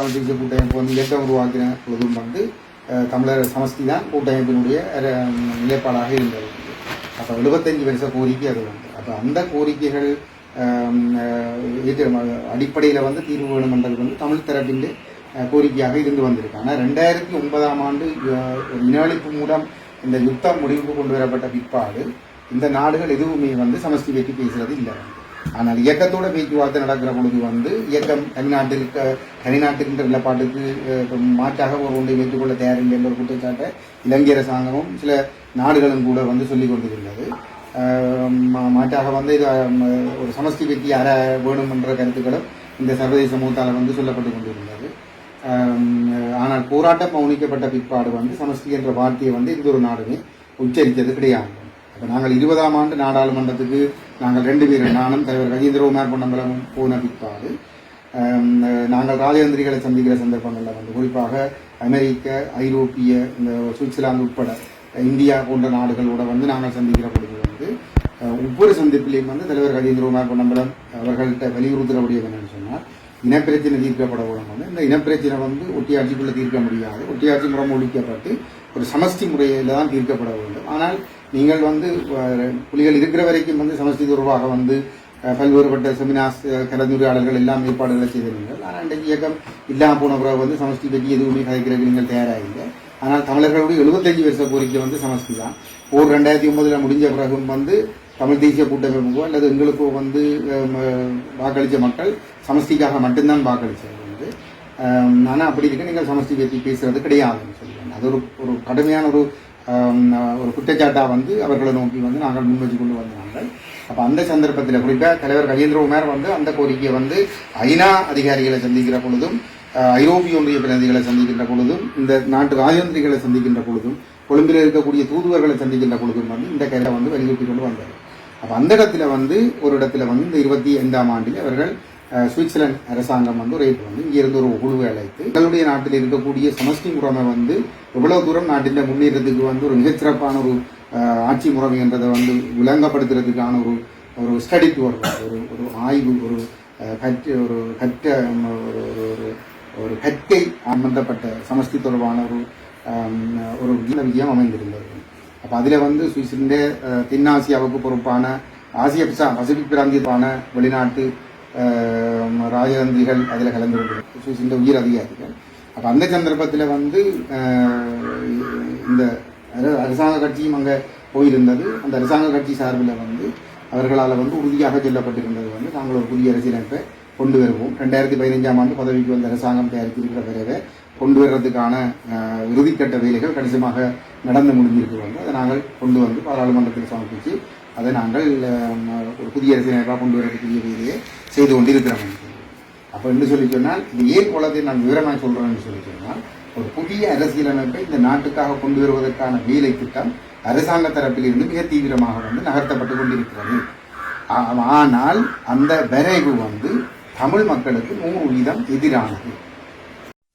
தமிழ் கூட்டமைப்பு வந்து இயக்கம் உருவாக்கின பொழுதும் வந்து தமிழர் சமஸ்தி தான் கூட்டமைப்பினுடைய நிலைப்பாடாக இருந்தது. அப்போ எழுபத்தஞ்சு வருஷ கோரிக்கை அது வந்து. அப்போ அந்த கோரிக்கைகள் அடிப்படையில் வந்து தீர்வு வேணுமென்றது வந்து தமிழ் தரப்பின் கோரிக்கையாக இருந்து வந்திருக்கு. ஆனால் ரெண்டாயிரத்தி ஒன்பதாம் ஆண்டு அஹ், இனஅழிப்பு மூலம் இந்த யுத்தம் முடிவுக்கு கொண்டு வரப்பட்ட பிற்பாடு இந்த நாடுகள் எதுவுமே வந்து சமஸ்தி பற்றி பேசுறது இல்லை. ஆனால் இயக்கத்தோட பேச்சுவார்த்தை நடக்கிற பொழுது வந்து இயக்கம் தனிநாட்டிற்கு தனிநாட்டிற்கின்ற நிலப்பாட்டுக்கு மாற்றாக ஒரு ஒன்றை வைத்துக்கொள்ள தயாரில்லை என்ற ஒரு குற்றச்சாட்டை இலங்கை அரசாங்கமும் சில நாடுகளும் கூட வந்து சொல்லிக் கொண்டிருந்தது மாற்றாக வந்து இது ஒரு சமஸ்தி வெற்றி அற வேணும் என்ற கருத்துக்களும் இந்த சர்வதேச சமூகத்தால் வந்து சொல்லப்பட்டு கொண்டிருந்தது. ஆனால் போராட்டம் மௌனிக்கப்பட்ட பிற்பாடு வந்து சமஸ்தி என்ற வார்த்தையை வந்து எந்த ஒரு நாடுமே உச்சரித்தது கிடையாது. இப்போ நாங்கள் இருபதாம் ஆண்டு நாடாளுமன்றத்துக்கு நாங்கள் ரெண்டு பேரும் நானும் தலைவர் கஜேந்திரகுமார் பொன்னம்பலமும் போன பிற்பாடு நாங்கள் ராஜேந்திரிகளை சந்திக்கிற சந்தர்ப்பங்களில் வந்து குறிப்பாக அமெரிக்க ஐரோப்பிய இந்த சுவிட்சர்லாந்து உட்பட இந்தியா போன்ற நாடுகளோட வந்து நாங்கள் சந்திக்கிற பொழுது வந்து ஒவ்வொரு சந்திப்பிலையும் வந்து தலைவர் கஜேந்திரகுமார் பொன்னம்பலம் அவர்கள்ட்ட வலியுறுத்துகிற முடியும் என்னன்னு சொன்னால் இனப்பிரச்சனை தீர்க்கப்பட வந்து இந்த இனப்பிரச்சனை வந்து ஒட்டியாட்சிக்குள்ளே தீர்க்க முடியாது. ஒட்டியாட்சி முறை ஒழிக்கப்பட்டு ஒரு சமஸ்தி முறையில் தான் தீர்க்கப்பட வேண்டும். ஆனால் நீங்கள் வந்து புலிகள் இருக்கிற வரைக்கும் வந்து சமஸ்தி தொடர்பாக வந்து பல்வேறுபட்ட செமினார்ஸ் அஹ், கலந்துரையாடல்கள் எல்லாம் ஏற்பாடுகளை செய்திருந்தீர்கள். ஆனால் இன்றைக்கு இயக்கம் இல்லாமல் போன பிறகு வந்து சமஸ்தி பற்றி எதுவுமே கதைக்கிறதுக்கு நீங்கள் தயாராகிங்க ஆனால் தமிழர்களுடைய எழுபத்தஞ்சு வருஷ கோரிக்கை வந்து சமஸ்தி தான். ஓர் ரெண்டாயிரத்தி ஒன்பதில் முடிஞ்ச பிறகும் வந்து தமிழ் தேசிய கூட்டமைப்புக்கோ அல்லது எங்களுக்கோ வந்து வாக்களித்த மக்கள் சமஸ்திக்காக மட்டும்தான் வாக்களித்தது வந்து. ஆனால் அப்படி இருக்க நீங்கள் சமஸ்தி பற்றி பேசுறது கிடையாதுன்னு சொல்லுவாங்க. அது ஒரு ஒரு கடுமையான ஒரு ஒரு குற்றச்சாட்டாக வந்து அவர்களை நோக்கி வந்து நாங்கள் முன்வச்சு கொண்டு வந்தாங்க அப்போ அந்த சந்தர்ப்பத்தில் குறிப்பாக தலைவர் கஜேந்திர குமார் வந்து அந்த கோரிக்கையை வந்து ஐநா அதிகாரிகளை சந்திக்கிற பொழுதும் ஐரோப்பிய ஒன்றிய பிரதிநிதிகளை சந்திக்கின்ற பொழுதும் இந்த நாட்டு ராஜதந்திரிகளை சந்திக்கின்ற பொழுதும் கொழும்பில் இருக்கக்கூடிய தூதுவர்களை சந்திக்கின்ற பொழுதும் வந்து இந்த கையில் வந்து வலியுறுத்தி கொண்டு வந்தார் அப்போ அந்த இடத்துல வந்து ஒரு இடத்துல வந்து இந்த இருபத்தி ஐந்தாம் ஆண்டில் அவர்கள் சுவிட்சர்லாந்து அரசாங்கம் வந்து ஒரு வந்து இங்கிருந்து ஒரு குழுவை அழைத்து எங்களுடைய நாட்டில் இருக்கக்கூடிய சமஷ்டி முறைமை வந்து எவ்வளவு தூரம் நாட்டின் முன்னேற்றத்துக்கு வந்து ஒரு மிகச்சிறப்பான ஒரு ஆட்சி முறைமை என்றதை வந்து விளங்கப்படுத்துறதுக்கான ஒரு ஒரு ஸ்டடி டூர் ஒரு ஒரு ஆய்வு ஒரு கற்று ஒரு கற்ற ஒரு ஒரு ஒரு ஒரு கற்கை சம்பந்தப்பட்ட சமஷ்டி தொடர்பான ஒரு ஒரு விஜய விஜயம் அமைந்திருந்தது. அப்போ அதில் வந்து சுவிஸின் தென்னாசியாவுக்கு பொறுப்பான ஆசிய பசிபிக் பிராந்தியத்தான வெளிநாட்டு ஆம், ராஜதந்திரிகள் அதில் கலந்து கொண்டிருக்கும் இந்த உயிர் அதிகாரிகள். அப்போ அந்த சந்தர்ப்பத்தில் வந்து இந்த அரசாங்க கட்சியும் அங்கே போயிருந்தது. அந்த அரசாங்க கட்சி சார்பில் வந்து அவர்களால் வந்து உறுதியாக சொல்லப்பட்டிருந்தது வந்து நாங்கள் ஒரு புதிய அரசியலமைப்பை கொண்டு வருவோம். ரெண்டாயிரத்தி பதினைஞ்சாம் ஆண்டு பதவிக்கு வந்த அரசாங்கம் தயாரித்திருக்கிற பிறகு கொண்டு வர்றதுக்கான இறுதிக்கட்ட வேலைகள் கணிசமாக நடந்து முடிஞ்சிருக்கிறது அதை நாங்கள் கொண்டு வந்து பாராளுமன்றத்தில் சமர்ப்பித்து அதை நாங்கள் ஒரு புதிய அரசியலமைப்பாக கொண்டு வரக்கூடிய வேலையை செய்து கொண்டிருக்கிறோம். அப்போ என்ன சொல்லி சொன்னால் இது ஏன் குளத்தை நான் விவரமாக சொல்கிறேன்னு சொல்லி சொன்னால் ஒரு புதிய அரசியலமைப்பை இந்த நாட்டுக்காக கொண்டு வருவதற்கான வேலை திட்டம் அரசாங்க தரப்பிலிருந்து மிக தீவிரமாக வந்து நகர்த்தப்பட்டு கொண்டிருக்கிறது. ஆனால் அந்த வரைவு வந்து தமிழ் மக்களுக்கு நூறு வீதம் எதிரானது.